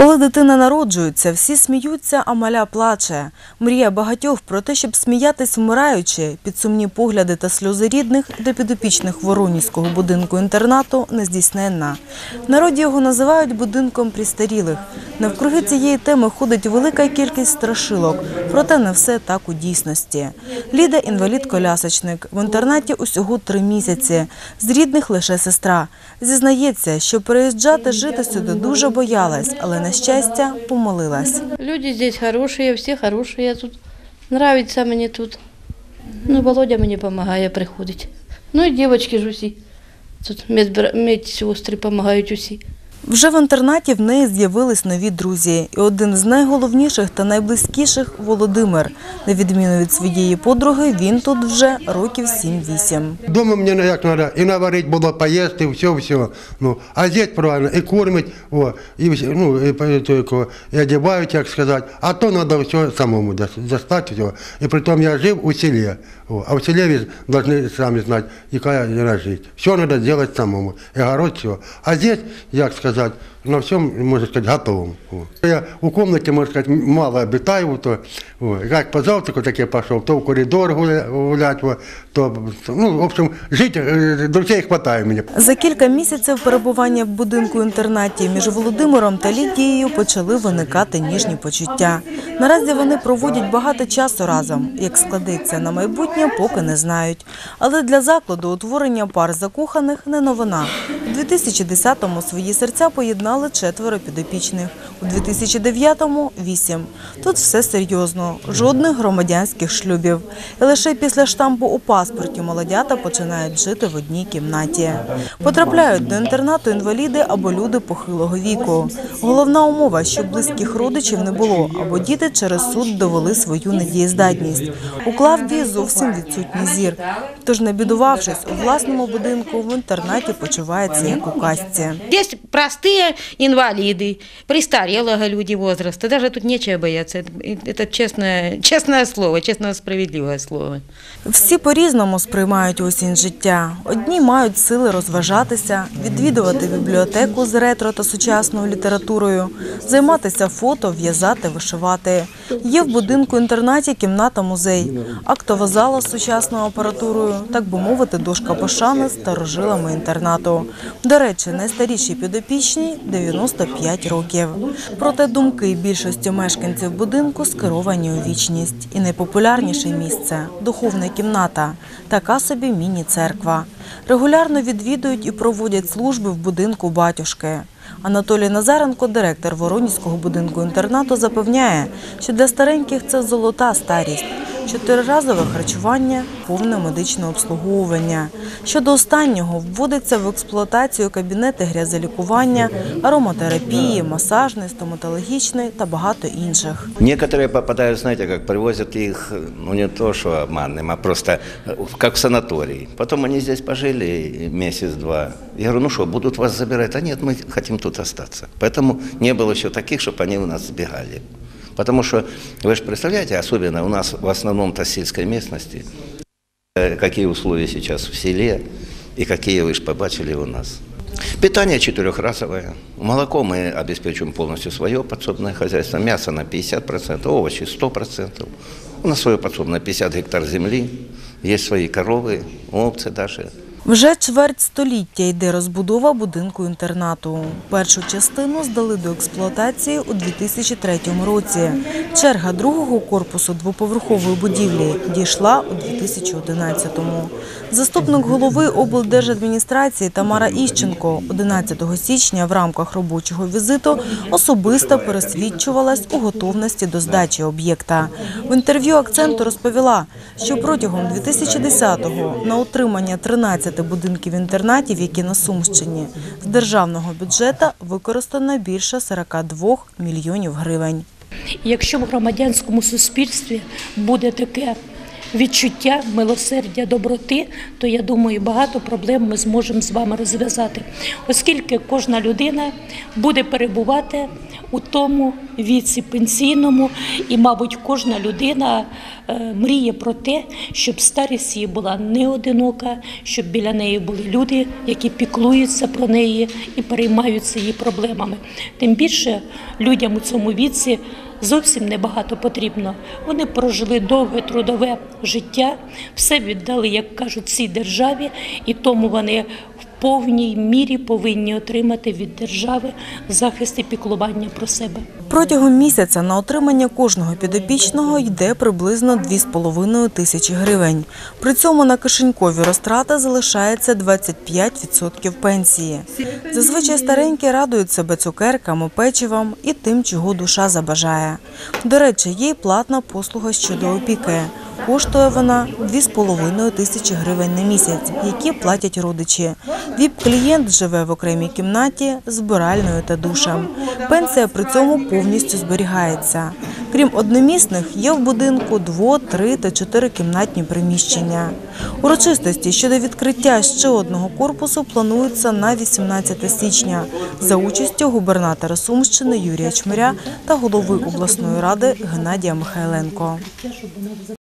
Коли дитина народжується, всі сміються, а маля плаче. Мрія багатьох про те, щоб сміятись вмираючи, під сумні погляди та сльози рідних до підопічних Воронівського будинку-інтернату нездійсненна. В народі його називають будинком престарілих. Навкруги цієї теми ходить велика кількість страшилок, проте не все так у дійсності. Ліда – інвалід-колясочник. В інтернаті усього три місяці. З рідних лише сестра. Зізнається, що переїжджати жити сюди дуже боялась, але на щастя помолилась. Люди здесь хорошие, все хорошие тут. Нравится мені тут. Ну, Володя мені допомагає приходить. Ну і дівчатки ж усі. Тут медсестри допомагають усі. Вже в інтернаті в неї з'явились нові друзі. І один з найголовніших та найблизькіших – Володимир. На відміну від своєї подруги, він тут вже років 7-8. Дома мені ну, як треба і наварити було, поїсти, все, все. Ну, а здесь правильно, і кормить, о, і, ну, і, і одягають, як сказати. А то треба все самому дос- достати, все. І при тому я жив у селі. О, а в селі ви повинні самі знати, яка жити. Все треба зробити самому. І город, все. А здесь, як сказати, hozzád, на всем, можно сказать, готовом. Вот. Я у комнате, можно сказать, мало обитаю, то вот, как по завтраку, так я пошел, то в коридор гуля- гулять, вот, то, ну, в общем, жить, э, друзей хватает мне. За кілька місяців перебування в будинку-інтернаті між Володимиром та Лідією почали виникати ніжні почуття. Наразі вони проводять багато часу разом. Як складеться на майбутнє, поки не знають. Але для закладу утворення пар закоханих не новина. У 2010-му свої серця поєднали четверо підопічних. У 2009-му – вісім. Тут все серйозно, жодних громадянських шлюбів. І лише після штампу у паспорті молодята починають жити в одній кімнаті. Потрапляють до інтернату інваліди або люди похилого віку. Головна умова, щоб близьких родичів не було, або діти через суд довели свою недієздатність. У Клавдії зовсім відсутній зір. Тож, не бідувавшись, у власному будинку в інтернаті почувається як у казці. Здесь простые инвалиды, престарелого люди возраста. Даже тут нечего бояться. Это, это честное, честное слово, честное справедливое слово. Всі по-різному сприймають осінь життя. Одні мають сили розважатися, відвідувати бібліотеку з ретро та сучасною літературою, займатися фото, в'язати, вишивати. Є в будинку-інтернаті кімната-музей, актова зала з сучасною апаратурою, так би мовити, дошка пошани з старожилами інтернату. До речі, найстарішій підопічній 95 років. Проте думки більшості мешканців будинку скеровані у вічність. І найпопулярніше місце духовна кімната, така собі міні-церква. Регулярно відвідують і проводять служби в будинку батюшки. Анатолій Назаренко, директор Воронівського будинку-інтернату, запевняє, що для стареньких це золота старість Чотириразове харчування, повне медичне обслуговування. Щодо останнього, вводиться в експлуатацію кабінети грязелікування, ароматерапії, масажний, стоматологічний та багато інших. Некоторые попадают, знаете, как привозят их, ну не то, что обманным, а просто э, как в санаторий. Потом они здесь пожили месяц-два. Я говорю, ну что, будут вас забирать? А нет, мы хотим тут остаться. Поэтому не было еще таких, чтобы они у нас сбегали. Потому что, вы же представляете, особенно у нас в основном-то сельской местности, э, какие условия сейчас в селе и какие вы же побачили у нас. Питание четырехразовое. Молоко мы обеспечиваем полностью свое подсобное хозяйство. Мясо на 50%, овощи 100%. У нас свое подсобное 50 гектар земли. Есть свои коровы, овцы даже. Вже чверть століття йде розбудова будинку-інтернату. Першу частину здали до експлуатації у 2003 році. Черга другого корпусу двоповерхової будівлі дійшла у 2011-му. Заступник голови облдержадміністрації Тамара Іщенко 11 січня в рамках робочого візиту особисто пересвідчувалась у готовності до здачі об'єкта. В інтерв'ю акценту розповіла, що протягом 2010-го на утримання 13 будинків-інтернатів, які на Сумщині, з державного бюджету використано більше 42 мільйонів гривень. Якщо в громадянському суспільстві буде таке відчуття, милосердя, доброти, то я думаю, багато проблем ми зможемо з вами розв'язати, оскільки кожна людина буде перебувати у тому віці пенсійному, і, мабуть, кожна людина е, мріє про те, щоб старість її була не одинока, щоб біля неї були люди, які піклуються про неї і переймаються її проблемами. Тим більше людям у цьому віці зовсім небагато потрібно. Вони прожили довге трудове життя, все віддали, як кажуть, цій державі, і тому вони в повній мірі повинні отримати від держави захист і піклування про себе. Протягом місяця на отримання кожного підопічного йде приблизно 2,5 тисячі гривень. При цьому на кишенькові розтрати залишається 25% пенсії. Зазвичай старенькі радують себе цукерками, печивом і тим, чого душа забажає. До речі, є й платна послуга щодо опіки. Коштує вона 2,5 тисячі гривень на місяць, які платять родичі. ВІП-клієнт живе в окремій кімнаті збиральною та душем. Пенсія при цьому повністю зберігається. Крім одномісних, є в будинку дво, три та чотирикімнатні приміщення. Урочистості щодо відкриття ще одного корпусу плануються на 18 січня за участю губернатора Сумщини Юрія Чмиря та голови обласної ради Геннадія Михайленко.